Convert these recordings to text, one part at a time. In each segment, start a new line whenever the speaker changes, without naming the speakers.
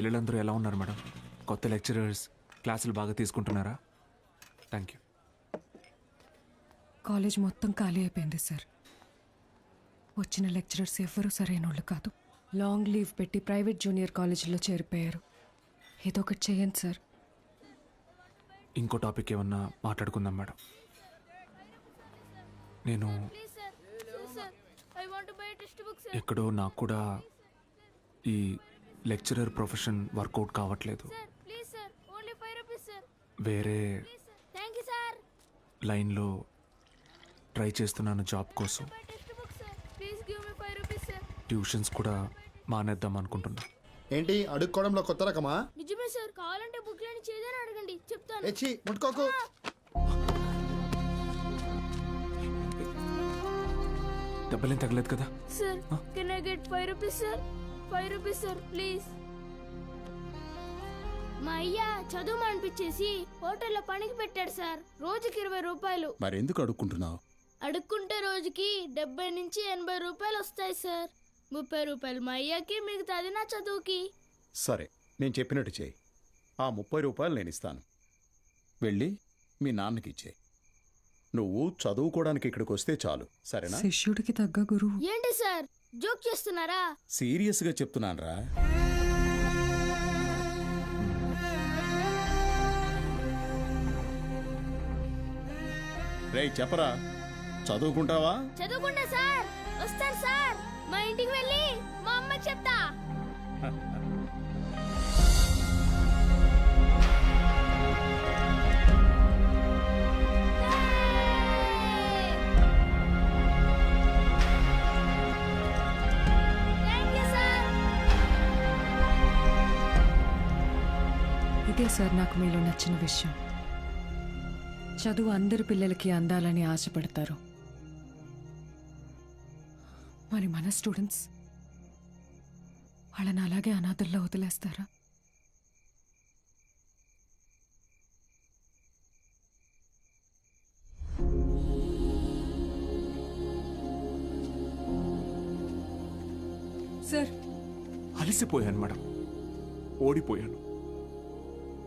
పిల్లలందరూ ఎలా ఉన్నారు మేడం? కొత్త లెక్చరర్స్ క్లాసులు బాగా తీసుకుంటున్నారా? థ్యాంక్ యూ
కాలేజ్ మొత్తం ఖాళీ అయిపోయింది సార్. వచ్చిన లెక్చరర్స్ ఎవ్వరూ సరైన వాళ్ళు కాదు. లాంగ్ లీవ్ పెట్టి ప్రైవేట్ జూనియర్ కాలేజీలో చేరిపోయారు. ఏదో ఒకటి చేయండి సార్.
ఇంకో టాపిక్ ఏమన్నా మాట్లాడుకుందాం మేడం. నేను. ఎక్కడో నాకు కూడా ఈ లెక్చరర్ ప్రొఫెషన్ వర్కౌట్ కావట్లేదు. వేరే
Please, sir. Thank you, sir.
లైన్లో ట్రై చేస్తున్నాను జాబ్ కోసం. ట్యూషన్స్ కూడా మానేద్దాం అనుకుంటున్నా.
ఏంటి అడుక్కోవడంలో కొత్త రకమా?
నిజమే సార్ కావాలంటే బుక్ లేని చేదని అడగండి. చెప్తాను.
ఎచ్చి ముట్టుకోకు.
దెబ్బలేం తగలేదు కదా?
Sir can I get five rupees sir five rupees sir please. మా అయ్య చదువు అనిపించేసి హోటల్లో పనికి పెట్టాడు సార్ రోజుకి ఇరవై రూపాయలు.
మరెందుకు అడుక్కుంటున్నావు?
అడుక్కుంటే రోజుకి డెబ్బై నుంచి ఎనభై రూపాయలు వస్తాయి సార్. ముప్పై రూపాయలు మా అయ్యకి మిగతాది నా చదువుకి.
సరే నేను చెప్పినట్టు చేయి. ఆ ముప్పై రూపాయలు నేను ఇస్తాను. వెళ్ళి మీ నాన్నకి ఇచ్చే నువ్వు చదువుకోవడానికి ఇక్కడికి వస్తే చాలు. సరేనా?
శిష్యుడికి తగ్గ గురువు.
ఏంటి సార్? జోక్ చేస్తున్నారా?
సీరియస్గా చెప్తున్నానురా. రేయ్ చెప్పరా? చదువుకుంటావా?
చదువుకుంటా సార్. వస్తాను సార్. మా ఇంటికి వెళ్ళి మా అమ్మకి చెప్తా.
ఇదే సార్ నాకు మీలో నచ్చిన విషయం. చదువు అందరి పిల్లలకి అందాలని ఆశపడతారు. మరి మన స్టూడెంట్స్? వాళ్ళని అలాగే అనాథుల్లో వదిలేస్తారా? సార్.
అలసిపోయాను మేడం. ఓడిపోయాను.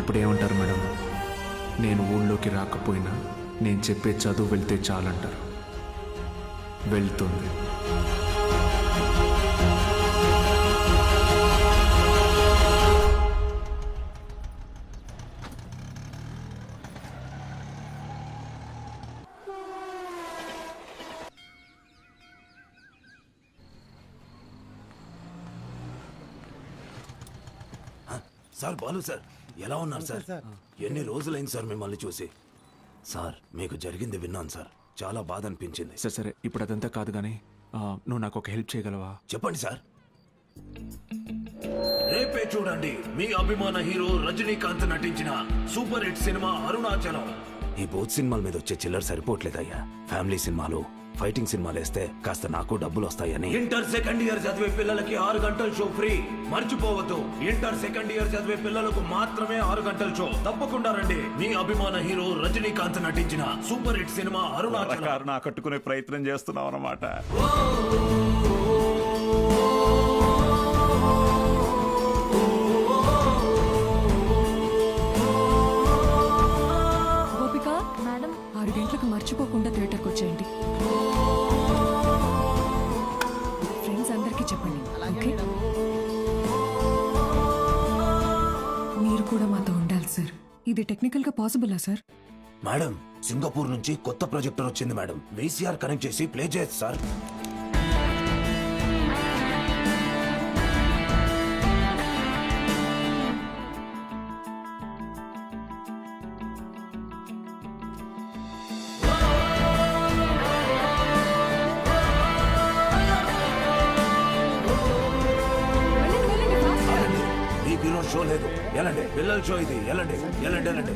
ఇప్పుడు ఏమంటారు మేడం? నేను ఊళ్ళోకి రాకపోయినా నేను చెప్పే చదువు వెళ్తే చాలంటారు. వెళ్తుంది.
Sir Balu sir. ఎలా ఉన్నారు సార్? ఎన్ని రోజులైంది సార్ మిమ్మల్ని చూసి? సార్. మీకు జరిగింది విన్నాను సార్. చాలా బాధ అనిపించింది.
సరే సరే ఇప్పుడు అదంతా కాదు కానీ నువ్వు నాకు ఒక హెల్ప్ చేయగలవా?
చెప్పండి సార్. రేపే చూడండి మీ అభిమాన హీరో రజనీకాంత్ నటించిన సూపర్ హిట్ సినిమా అరుణాచలం. ఈ బోత్ సినిమాల మీద వచ్చే చిల్లర సరిపోవట్లేదయ్యా. ఫ్యామిలీ సినిమాలు ఫైటింగ్ సినిమాలు వేస్తే కాస్త నాకు డబ్బులు వస్తాయని. ఇంటర్ సెకండ్ ఇయర్ చదివే పిల్లలకి ఆరు గంటల షో ఫ్రీ. మర్చిపోవద్దు. ఇంటర్ సెకండ్ ఇయర్ చదివే పిల్లలకు మాత్రమే ఆరు గంటల షో. తప్పకుండా రండి. మీ అభిమాన హీరో రజనీకాంత్ నటించిన సూపర్ హిట్ సినిమా అరుణాచలం.
కారణం ఆకట్టుకునే ప్రయత్నం చేస్తున్నావు అన్నమాట.
గంటలకు మర్చిపోకుండా థియేటర్కి వచ్చేయండి. ఫ్రెండ్స్ అందరికీ చెప్పండి ఓకే? మీరు కూడా మాతో ఉండాలి సార్. టెక్నికల్గా పాసిబులా సార్?
మేడం సింగపూర్ నుంచి కొత్త ప్రొజెక్టర్ వచ్చింది మేడం. వీసీఆర్ కనెక్ట్ చేసి ప్లే చేయొచ్చు సార్. ఎలాంటి పిల్లల షో ఇది. ఎలాంటి ఎలాంటి ఎలాంటి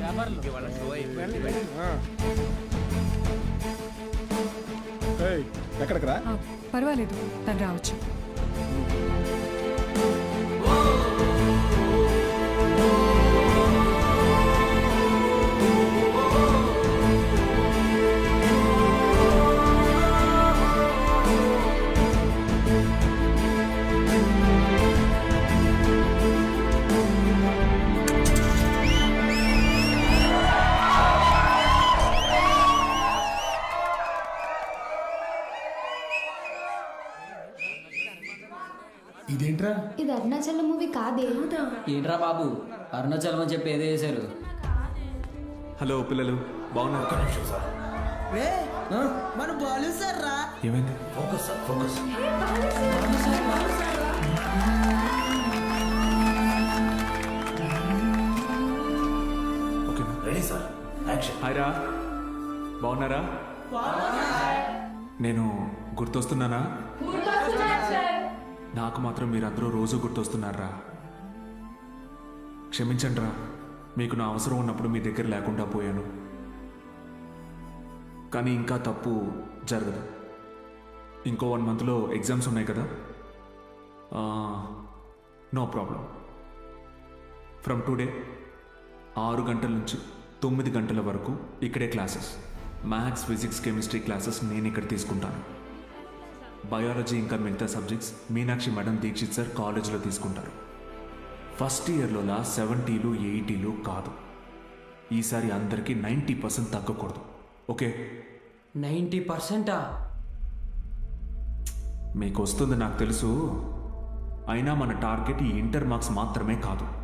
ఎక్కడికి రా?
పర్వాలేదు తను రావచ్చు.
ఇదేంట్రా?
ఇది అరుణాచలం మూవీ కాదే.
ఏంట్రా బాబు? అరుణాచలం అని చెప్పి ఏదో చేశారు.
హలో పిల్లలు బాగున్నారు?
మన బాలు సార్. రా
ఏమైంది?
Focus sir focus.
ఓకేనా?
Ready sir. యాక్షన్.
హాయ్ రా బాగున్నారా నేను గుర్తొస్తున్నానా? నాకు మాత్రం మీరందరూ రోజు గుర్తొస్తున్నారా క్షమించండి రా మీకు నా అవసరం ఉన్నప్పుడు మీ దగ్గర లేకుండా పోయాను. కానీ ఇంకా తప్పు జరగదు. ఇంకో వన్ మంత్లో ఎగ్జామ్స్ ఉన్నాయి కదా? No problem. ఫ్రమ్ టుడే ఆరు గంటల నుంచి తొమ్మిది గంటల వరకు ఇక్కడే classes. Maths physics chemistry classes నేను ఇక్కడ తీసుకుంటాను. బయాలజీ ఇంకా మిగతా subjects Meenakshi madam Dikshit sir కాలేజ్లో తీసుకుంటారు. ఫస్ట్ ఇయర్లోలా సెవెంటీలు ఎయిటీలు కాదు. ఈసారి అందరికీ నైంటీ పర్సెంట్ తగ్గకూడదు. ఓకే?
నైంటీ పర్సెంటా?
మీకు వస్తుంది నాకు తెలుసు. అయినా మన టార్గెట్ ఈ ఇంటర్ మార్క్స్ మాత్రమే కాదు.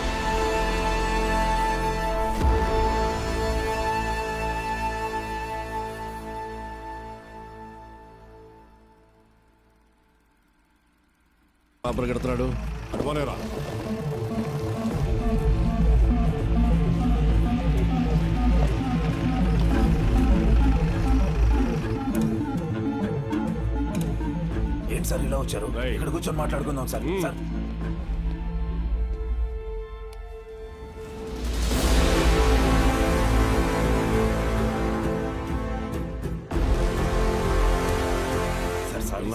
పాపర్ కడుతున్నాడు.
అనుకోలేరా
ఏంటి సార్ ఇలా వచ్చారు. ఇక్కడ కూర్చొని మాట్లాడుకుందాం సార్. సార్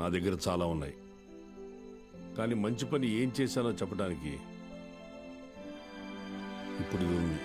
నా దగ్గర చాలా ఉన్నాయి. కానీ మంచి పని ఏం చేశానో చెప్పడానికి ఇప్పుడు ఇది ఉంది.